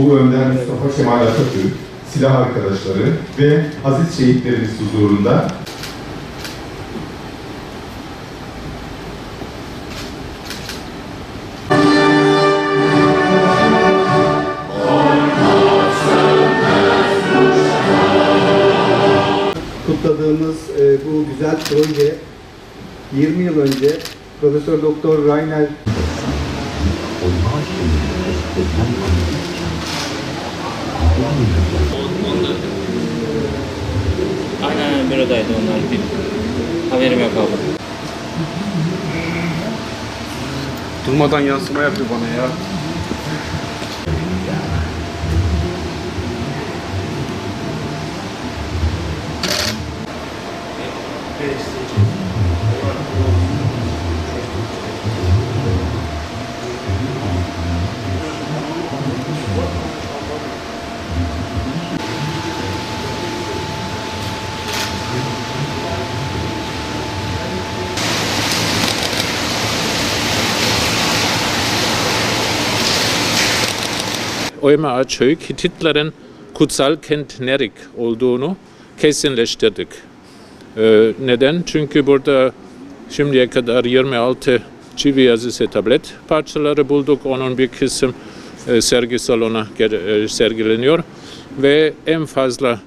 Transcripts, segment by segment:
Ulu Önder Mustafa Kemal Atatürk, silah arkadaşları ve aziz şehitlerimiz huzurunda. Kutladığımız e, bu güzel proje 20 yıl önce Profesör Doktor Rainer Bürodaydı onlar. Bir haberim yok abi. Durmadan yansıma yapıyor bana ya. Oyma Açöyük Hititlerin kutsal kent Nerik olduğunu kesinleştirdik. Ee, neden? Çünkü burada şimdiye kadar 26 çivi yazısı tablet parçaları bulduk. Onun bir kısım e, sergi salona ge- e, sergileniyor ve en fazla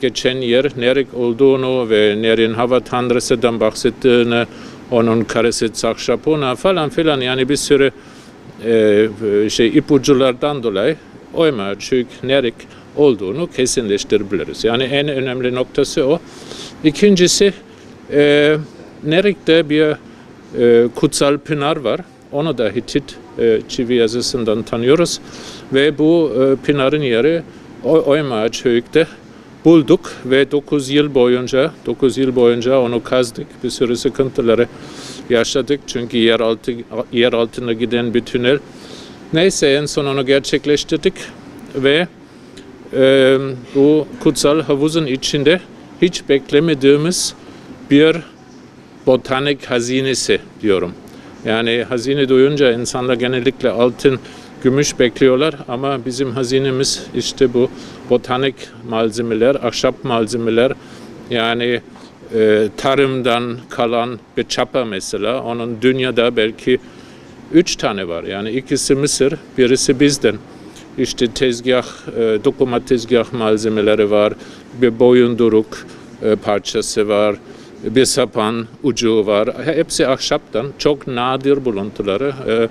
geçen yer Nerik olduğunu ve Ner'in hava tanrısından bahsettiğini, onun karısı Sakşapona falan filan yani bir sürü e, şey ipuculardan dolayı oyma çük nerik olduğunu kesinleştirebiliriz. Yani en önemli noktası o. İkincisi e, Nerik'te bir e, kutsal pınar var. Onu da Hitit e, çivi yazısından tanıyoruz. Ve bu e, pınarın yeri o, Oyma Çöyük'te bulduk ve 9 yıl boyunca 9 yıl boyunca onu kazdık. Bir sürü sıkıntıları yaşadık çünkü yer altı yer altına giden bir tünel. Neyse en son onu gerçekleştirdik ve e, bu kutsal havuzun içinde hiç beklemediğimiz bir botanik hazinesi diyorum. Yani hazine duyunca insanlar genellikle altın, gümüş bekliyorlar ama bizim hazinemiz işte bu botanik malzemeler, ahşap malzemeler yani e, tarımdan kalan bir çapa mesela onun dünyada belki üç tane var. Yani ikisi Mısır, birisi bizden. İşte tezgah, e, dokuma tezgah malzemeleri var, bir boyunduruk e, parçası var, bir sapan ucu var. Hepsi ahşaptan çok nadir buluntuları e,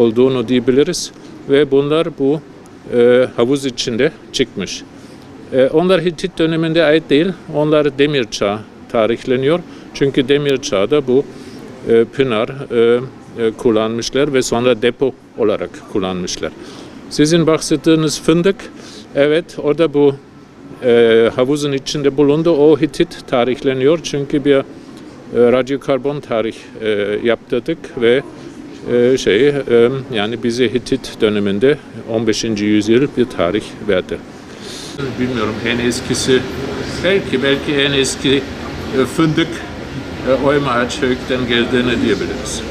olduğunu diyebiliriz. Ve bunlar bu e, havuz içinde çıkmış. E, onlar Hitit döneminde ait değil, onlar Demir Çağı tarihleniyor. Çünkü Demir Çağ'da bu e, pınar e, e, kullanmışlar ve sonra depo olarak kullanmışlar. Sizin bahsettiğiniz fındık, evet orada bu e, havuzun içinde bulundu. O Hitit tarihleniyor çünkü bir e, radyokarbon tarih e, yaptırdık ve e, şey e, yani bize Hitit döneminde 15. yüzyıl bir tarih verdi. Bilmiyorum en eskisi belki belki en eski e, fındık e, oyma ağaç geldiğini diyebiliriz.